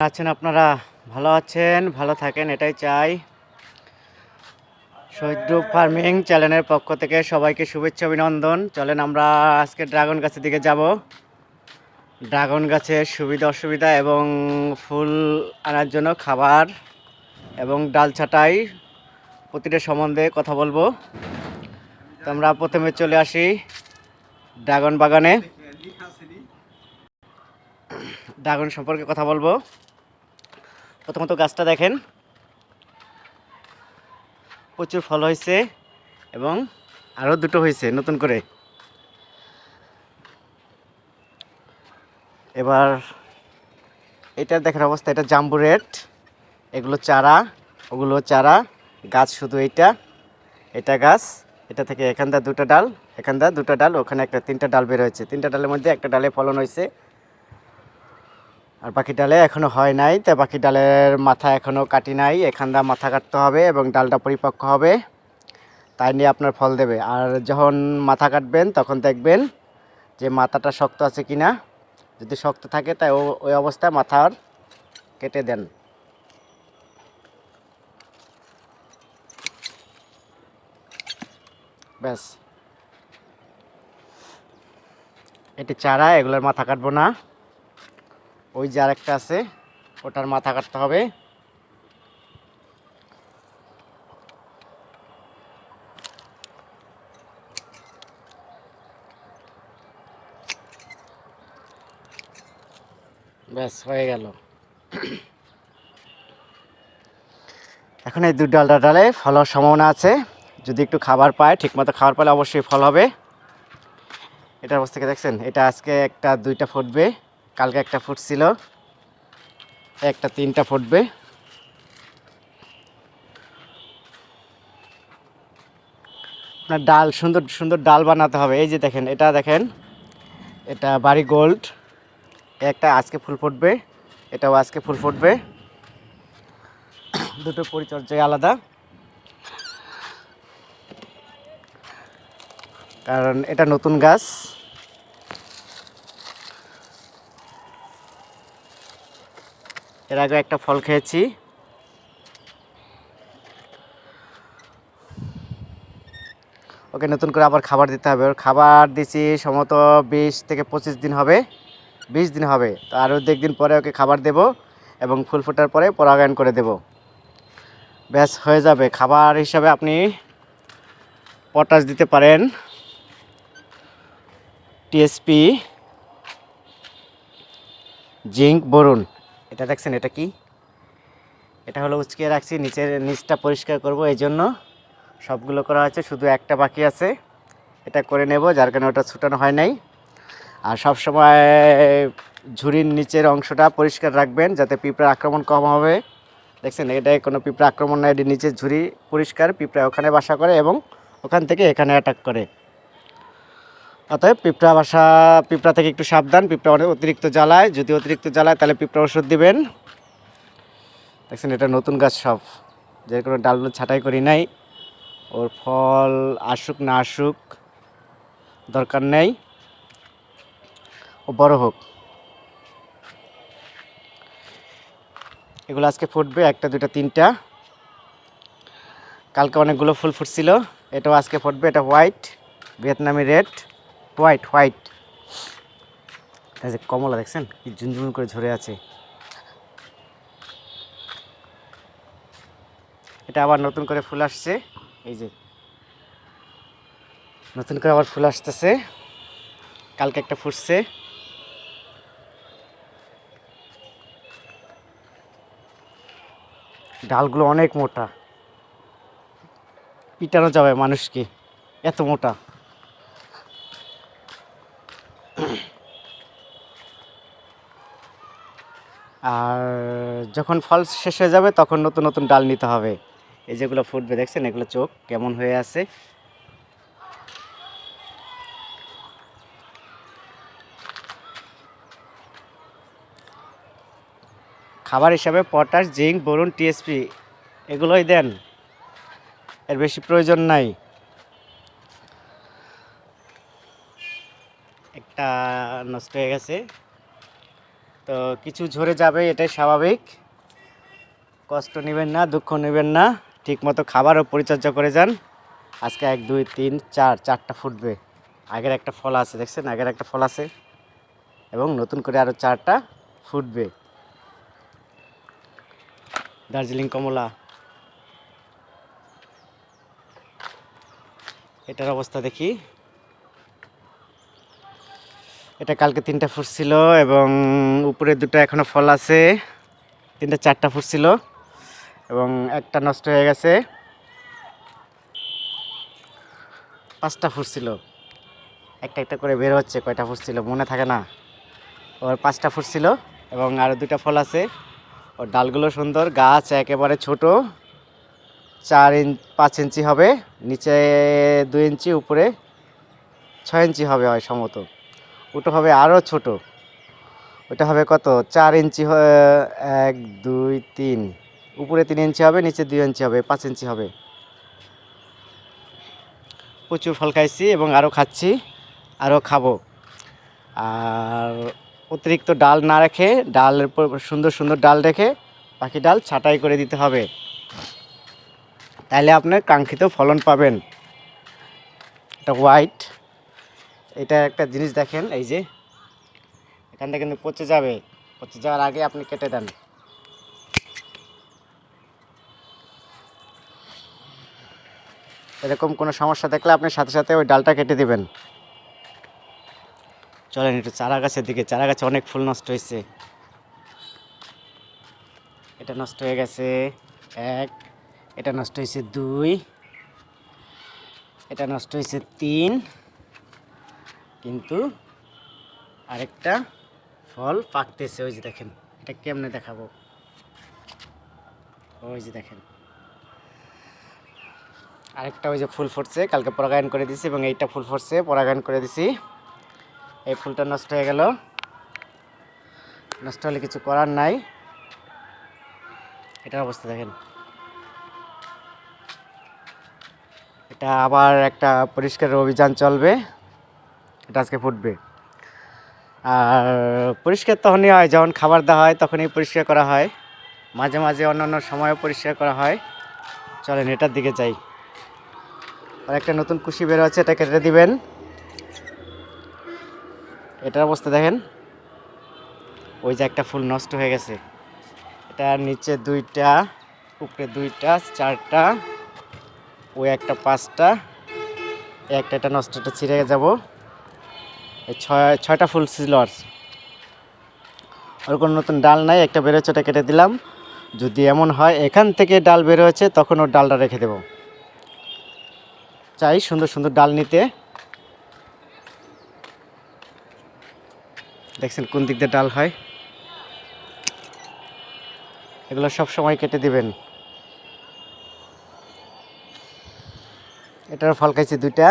আছেন আপনারা? ভালো আছেন? ভালো থাকেন, এটাই চাই। শহীদ গ্রুপ ফার্মিং চ্যানেলের পক্ষ থেকে সবাইকে শুভেচ্ছা, অভিনন্দন। চলেন আমরা আজকে ড্রাগন গাছের দিকে যাব। ড্রাগন গাছের সুবিধা, অসুবিধা এবং ফুল আনার জন্য খাবার এবং ডাল ছাটাই প্রতিটা সম্বন্ধে কথা বলব। তো আমরা প্রথমে চলে আসি ড্রাগন বাগানে। ড্রাগন সম্পর্কে কথা বলব। প্রথমত গাছটা দেখেন। প্রচুর ফল হয়েছে এবং আরও দুটো হয়েছে নতুন করে। এবার এটা দেখার অবস্থা, এটা জাম্বু রেড। এগুলো চারা, ওগুলো চারা, গাছ শুধু এইটা, এটা গাছ, এটা থেকে এখান দা দুটো ডাল, এখান দা দুটো ডাল, ওখানে একটা তিনটা ডাল বের হয়েছে। তিনটা ডালের মধ্যে একটা ডালে ফলন হয়েছে। আর বাকি ডালে এখনও হয় নাই, তো বাকি ডালের মাথা এখনও কাটি নাই, এখান দা মাথা কাটতে হবে এবং ডালটা পরিপক্ক হবে, তাই নিয়ে আপনার ফল দেবে। আর যখন মাথা কাটবেন, তখন দেখবেন যে মাথাটা শক্ত আছে কি না যদি শক্ত থাকে, তাই ওই অবস্থায় মাথার কেটে দেন। ব্যাস। এটি চারা, এগুলোর মাথা কাটবো না। ওই যে আরেকটা আছে, ওটার মাথা কাটতে হবে। ব্যাস, হয়ে গেল। এখন এই দু ডালটা ডালে ফল হওয়ার সম্ভাবনা আছে। যদি একটু খাবার পায়, ঠিকমতো খাবার পেলে অবশ্যই ফল হবে। এটার অবস্থা দেখছেন? এটা আজকে একটা দুইটা ফুটবে। কালকে একটা ফুটছিল একটা তিনটা ফুটবে। আপনার ডাল, সুন্দর সুন্দর ডাল বানাতে হবে। এই যে দেখেন, এটা দেখেন, এটা বাড়ি গোল্ড। একটা আজকে ফুল ফুটবে, এটাও আজকে ফুল ফুটবে। দুটো পরিচর্যায় আলাদা। কারণ এটা নতুন গাছ। এর আগে একটা ফল খেয়েছি। ওকে, নতুন করে আবার খাবার দিতে হবে। ওর খাবার দিছি সম্ভবত বিশ থেকে পঁচিশ দিন হবে। বিশ দিন হবে। তো আরও দু একদিন পরে ওকে খাবার দেব এবং ফুল ফোটার পরে পরাগায়ন করে দেব। ব্যাস, হয়ে যাবে। খাবার হিসাবে আপনি পটাশ দিতে পারেন। টিএসপি, জিঙ্ক বরুন এটা দেখছেন, এটা কি? এটা হলো উচকে রাখছি, নিচের নিচটা পরিষ্কার করব, এই জন্য সবগুলো করা হয়েছে শুধু একটা বাকি আছে। এটা করে নেব, যার কারণে ওটা ছুটানো হয় নাই। আর সব সময় ঝুড়ির নিচের অংশটা পরিষ্কার রাখবেন, যাতে পিঁপড়ার আক্রমণ কম হবে। দেখছেন এটাই কোনো পিঁপড়া আক্রমণ না এটি নিচের ঝুড়ি পরিষ্কার, পিঁপড়া ওখানে বাসা করে এবং ওখান থেকে এখানে অ্যাটাক করে। অতএব পিঁপড়া বাসা, পিঁপড়া থেকে একটু সাবধান, পিঁপড়া অনেক অতিরিক্ত জ্বালায়। যদি অতিরিক্ত জ্বালায়, তাহলে পিঁপড়া ওষুধ দিবেন। দেখছেন, এটা নতুন গাছ সব। যে কোনো ডালগুলো ছাঁটাই করি নাই। ওর ফল আসুক, না আসুক, দরকার নেই। ও বড় হোক। এগুলো আজকে ফুটবে, একটা দুটা তিনটা। কালকে অনেকগুলো ফুল ফুটছিল। এটাও আজকে ফুটবে, এটা হোয়াইট, ভিয়েতনামি রেড। White white. এই যে কমলা, দেখছেন? কি ঝুনঝুন করে ঝরে আছে। এটা আবার নতুন করে ফুল আসছে। এই যে। নতুন করে আবার ফুল আসতেছে। কালকে একটা ফুটছে। ডালগুলো অনেক মোটা। পিটানো যাবে মানুষকে। এত মোটা। আর যখন ফল শেষ হয়ে যাবে, তখন নতুন নতুন ডাল নিতে হবে। এই যেগুলো ফুটবে, দেখছেন? এগুলো চোখ কেমন হয়ে আছে। খাবার হিসাবে পটাশ, জিঙ্ক, বোরন, টিএসপি এগুলোই দেন। এর বেশি প্রয়োজন নাই। একটা নষ্ট হয়ে গেছে। তো কিছু ঝরে যাবে, এটাই স্বাভাবিক। কষ্ট নেবেন না, দুঃখ নেবেন না। ঠিকমতো খাবার ও পরিচর্যা করে যান। আজকে এক, দুই, তিন, চার, চারটা ফুটবে। আগের একটা ফল আছে, দেখছেন? আগের একটা ফল আছে। এবং নতুন করে আরও চারটা ফুটবে। দার্জিলিং কমলা। এটার অবস্থা দেখি। এটা কালকে তিনটা ফুটছিল এবং উপরে দুটো এখনও ফল আছে। তিনটা, চারটা ফুটছিল এবং একটা নষ্ট হয়ে গেছে। পাঁচটা ফুটছিল। একটা একটা করে বের হচ্ছে, কয়টা ফুটছিল মনে থাকে না। ওর পাঁচটা ফুটছিল এবং আরও দুটা ফল আছে। ওর ডালগুলো সুন্দর, গাছ একেবারে ছোট। চার ইঞ্চ পাঁচ ইঞ্চি হবে, নিচে দুই ইঞ্চি, উপরে ছয় ইঞ্চি হবে হয় সমত ওটা হবে আরও ছোট। ওটা হবে কত? চার ইঞ্চি এক, দুই, তিন। উপরে তিন ইঞ্চি হবে, নিচে দুই ইঞ্চি হবে, পাঁচ ইঞ্চি হবে। প্রচুর ফল খাইছি এবং আরও খাচ্ছি আরও খাব। আর অতিরিক্ত ডাল না রেখে, ডালের সুন্দর সুন্দর ডাল রেখে পাখি ডাল ছাঁটাই করে দিতে হবে। তাহলে আপনার কাঙ্ক্ষিত ফলন পাবেন। এটা হোয়াইট এটা একটা জিনিস দেখেন, এই যে। এখানটা কিন্তু পচে যাবে। পচে যাওয়ার আগে আপনি কেটে দেন। এরকম কোনো সমস্যা দেখলে আপনি সাথে সাথে ওই ডালটা কেটে দিবেন। চলেন একটু চারা গাছের দিকে। চারা গাছে অনেক ফুল নষ্ট হয়েছে। এটা নষ্ট হয়ে গেছে। এক, এটা নষ্ট হয়েছে দুই, এটা নষ্ট হয়েছে তিন। কিন্তু আরেকটা ফল পাকতেছে, ওই যে দেখেন। এটা কেমনে দেখাবো? ওই যে দেখেন। আরেকটা ওই যে ফুল ফুটছে, কালকে পরাগায়ন করে দিছি এবং এইটা ফুল ফুটছে, পরাগায়ন করে দিছি। এই ফুলটা নষ্ট হয়ে গেল। নষ্ট হলে কিছু করার নাই। এটার অবস্থা দেখেন। এটা আবার একটা পরিষ্কার অভিযান চলবে। এটা আজকে ফুটবে। আর পরিষ্কার তখনই হয়, যখন খাবার দেওয়া হয় তখনই পরিষ্কার করা হয়। মাঝে মাঝে অন্যান্য সময়ও পরিষ্কার করা হয়। চলেন এটার দিকে যাই। আর একটা নতুন কুশি বের হচ্ছে এটা কেটে দিবেন। এটার অবস্থা দেখেন। ওই যে একটা ফুল নষ্ট হয়ে গেছে। এটা নিচে দুইটা, উপরে দুইটা, চারটা, ওই একটা পাঁচটা একটা এটা নষ্ট, এটা ছিঁড়ে যাব। ছয়, ছয়টা ফুল ছিল আর ওর কোনো নতুন ডাল নাই, একটা বেরোচ্ছে ওটা কেটে দিলাম। যদি এমন হয়, এখান থেকে ডাল বেরোচ্ছে তখন ওর ডালটা রেখে দেব। চাই সুন্দর সুন্দর ডাল নিতে। দেখছেন কোন দিক দিয়ে ডাল হয়? এগুলো সব সময় কেটে দিবেন। এটার ফল খাইছি দুইটা।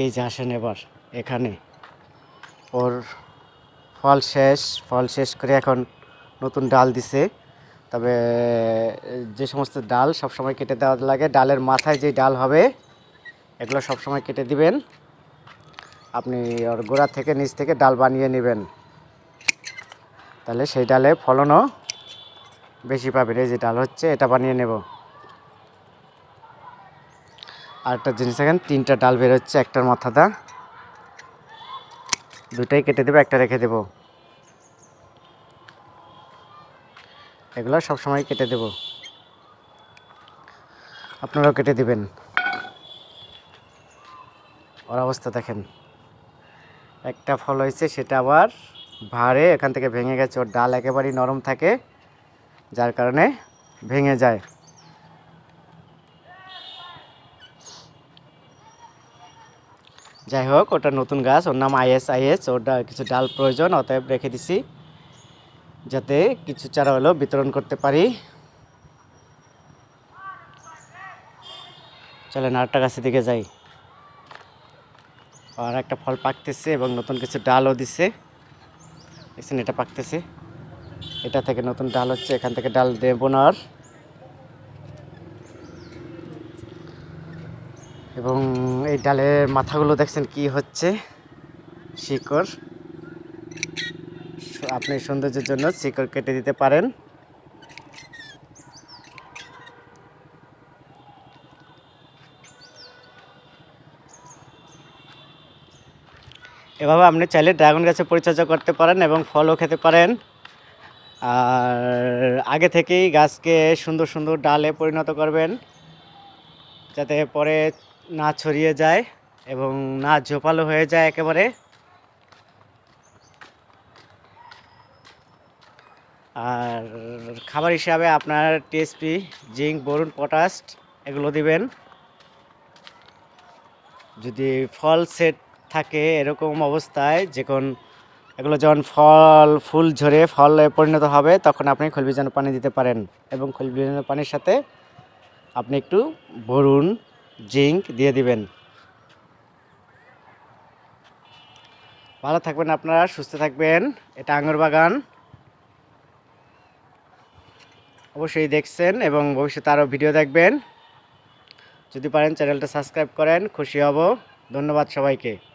এই যে আসেন এবার, এখানে। ওর ফল শেষ ফল শেষ করে এখন নতুন ডাল দিছে। তবে যে সমস্ত ডাল সব সময় কেটে দেওয়া লাগে, ডালের মাথায় যে ডাল হবে, এগুলো সব সময় কেটে দিবেন। আপনি ওর গোড়া থেকে নিচ থেকে ডাল বানিয়ে নেবেন। তাহলে সেই ডালে ফলনও বেশি পাবেন। এই যে ডাল হচ্ছে, এটা বানিয়ে নেব। আর একটা জিনিস দেখেন, তিনটা ডাল বেরোচ্ছে একটার মাথাটা। দুটাই কেটে দেবো, একটা রেখে দেবো। এগুলো সব সময় কেটে দেব। আপনারাও কেটে দিবেন। ওর অবস্থা দেখেন। একটা ফল হয়েছে, সেটা আবার ভারে এখান থেকে ভেঙে গেছে। ওর ডাল একেবারেই নরম থাকে, যার কারণে ভেঙে যায়। যাই হোক ওটা নতুন গাছ, ওর নাম আইএস আইএস ডা- কিছু ডাল প্রয়োজন, অতএব রেখে দিছি, যাতে কিছু চারা হলেও বিতরণ করতে পারি। চলেন আরেকটা গাছের দিকে যাই। আর একটা ফল পাকতেছে এবং নতুন কিছু ডালও দিছে। দেখছেন এটা পাকতেছে। এটা থেকে নতুন ডাল হচ্ছে, এখান থেকে ডাল দেবো না আর। এবং এই ডালের মাথাগুলো দেখছেন কি হচ্ছে? শিকড়। আপনি সৌন্দর্যের জন্য শিকড় কেটে দিতে পারেন। এভাবে আপনি চাইলে ড্রাগন গাছের পরিচর্যা করতে পারেন এবং ফলও খেতে পারেন। আর আগে থেকেই গাছকে সুন্দর সুন্দর ডালে পরিণত করবেন, যাতে পরে না ছড়িয়ে যায় এবং না ঝোপালো হয়ে যায় একেবারে। আর খাবার হিসাবে আপনার টিএসপি, জিঙ্ক, বরুণ, পটাশ, এগুলো দিবেন। যদি ফল সেট থাকে এরকম অবস্থায় যখন এগুলো যখন ফল, ফুল ঝরে ফলে পরিণত হবে, তখন আপনি খলবিজানো পানি দিতে পারেন এবং খলবিজানো পানির সাথে আপনি একটু বরুণ জিঙ্ক দিয়ে দিবেন। ভালো থাকবেন আপনারা, সুস্থ থাকবেন। এটা আঙুর বাগান। অবশ্যই দেখছেন এবং ভবিষ্যতে আরও ভিডিও দেখবেন। যদি পারেন চ্যানেলটা সাবস্ক্রাইব করেন, খুশি হব। ধন্যবাদ সবাইকে।